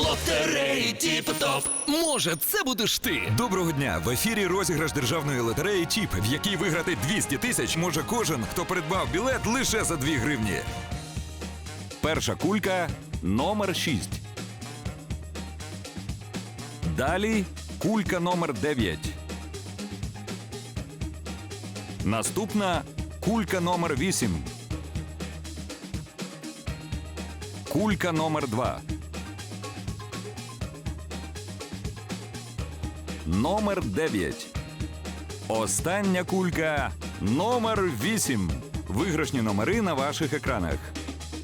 Лотереї Тіп-Топ. Може, це будеш ти. Доброго дня! В ефірі розіграш державної лотереї ТІП, в якій виграти 200 тисяч може кожен, хто придбав білет лише за 2 гривні. Перша кулька номер 6. Далі кулька номер 9. Наступна кулька номер 8. Кулька номер 2. Номер 9. Остання кулька номер 8. Виграшні номери на ваших екранах.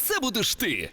це будеш ти.